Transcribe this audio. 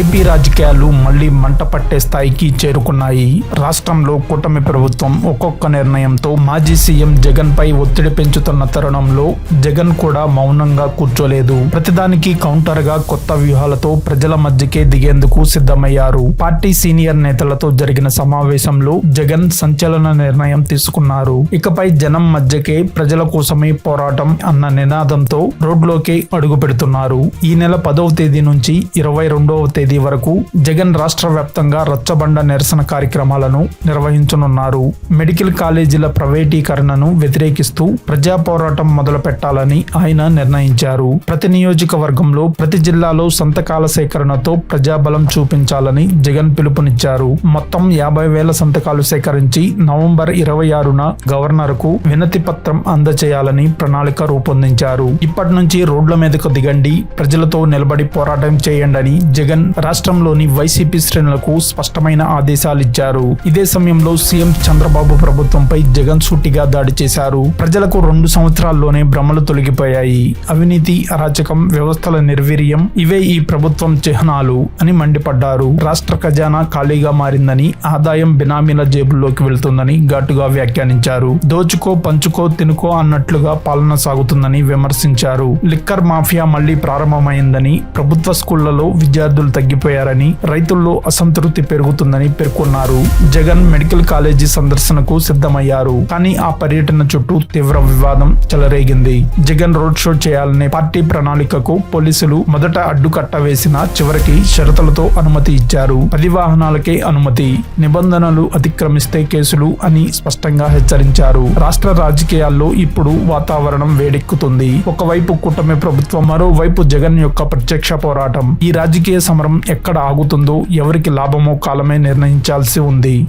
AP రాజకీయాలు మళ్ళీ మంట పట్టే స్థాయికి చేరుకున్నాయి. రాష్ట్రంలో కూటమి ప్రభుత్వం ఒక్కొక్క నిర్ణయంతో మాజీ సీఎం జగన్ పై ఒత్తిడి పెంచుతున్న తరుణంలో జగన్ కూడా మౌనంగా కూర్చోలేదు. ప్రతిదానికి కౌంటర్గా కొత్త వ్యూహాలతో ప్రజల మధ్యకే దిగేందుకు సిద్ధమయ్యారు. పార్టీ సీనియర్ నేతలతో జరిగిన సమావేశంలో జగన్ సంచలన నిర్ణయం తీసుకున్నారు. ఇకపై జనం మధ్యకే ప్రజల కోసమే పోరాటం అన్న నినాదంతో రోడ్లోకి అడుగు పెడుతున్నారు ఈ నెల పదవ తేదీ నుంచి ఇరవై రెండవ తేదీ వరకు జగన్ రాష్ట్ర వ్యాప్తంగా రచ్చబండ నిరసన కార్యక్రమాలను నిర్వహించనున్నారు. మెడికల్ కాలేజీల ప్రైవేటీకరణను వ్యతిరేకిస్తూ ప్రజా పోరాటం మొదలు పెట్టాలని ఆయన నిర్ణయించారు. ప్రతి నియోజకవర్గంలో ప్రతి జిల్లాలో సంతకాల సేకరణతో ప్రజాబలం చూపించాలని జగన్ పిలుపునిచ్చారు. మొత్తం యాభై వేల సంతకాలు సేకరించి నవంబర్ ఇరవై ఆరున గవర్నర్కు వినతి పత్రం అందచేయాలని ప్రణాళిక రూపొందించారు. ఇప్పటి నుంచి రోడ్ల మీదకు దిగండి ప్రజలతో నిలబడి పోరాటం చేయండి అని జగన్ రాష్ట్రంలోని వైసీపీ శ్రేణులకు స్పష్టమైన ఆదేశాలు ఇచ్చారు. ఇదే సమయంలో సీఎం చంద్రబాబు ప్రభుత్వంపై జగన్ సూటిగా దాడి చేశారు. ప్రజలకు రెండు సంవత్సరాల్లోనే భ్రమలు తొలగిపోయాయి. అవినీతి అరాచకం వ్యవస్థల నిర్వీర్యం ఇవే ఈ ప్రభుత్వం చిహ్నాలు అని మండిపడ్డారు. రాష్ట్ర ఖజానా ఖాళీగా మారిందని ఆదాయం బినామీల జేబుల్లోకి వెళ్తుందని ఘాటుగా వ్యాఖ్యానించారు. దోచుకో పంచుకో తినుకో అన్నట్లుగా పాలన సాగుతుందని విమర్శించారు. లిక్కర్ మాఫియా మళ్ళీ ప్రారంభమైందని ప్రభుత్వ స్కూళ్ళలో విద్యార్థులు తగ్గి తగ్గిపోయారని రైతుల్లో అసంతృప్తి పెరుగుతుందని పేర్కొన్నారు. జగన్ మెడికల్ కాలేజీ సందర్శనకు సిద్ధమయ్యారు. కానీ ఆ పర్యటన చుట్టూ తీవ్ర వివాదం చెలరేగింది. జగన్ రోడ్ షో చేయాలనే పార్టీ ప్రణాళికకు పోలీసులు మొదట అడ్డుకట్ట వేసిన చివరికి షరతులతో అనుమతి ఇచ్చారు. పది వాహనాలకే అనుమతి నిబంధనలు అతిక్రమిస్తే కేసులు అని స్పష్టంగా హెచ్చరించారు. రాష్ట్ర రాజకీయాల్లో ఇప్పుడు వాతావరణం వేడెక్కుతుంది. ఒకవైపు కూటమి ప్రభుత్వం మరోవైపు జగన్ యొక్క ప్రత్యక్ష పోరాటం. ఈ రాజకీయ సమరం ఎక్కడ ఆగుతుందో ఎవరికి లాభమో కాలమే నిర్ణయించాల్సి ఉంది.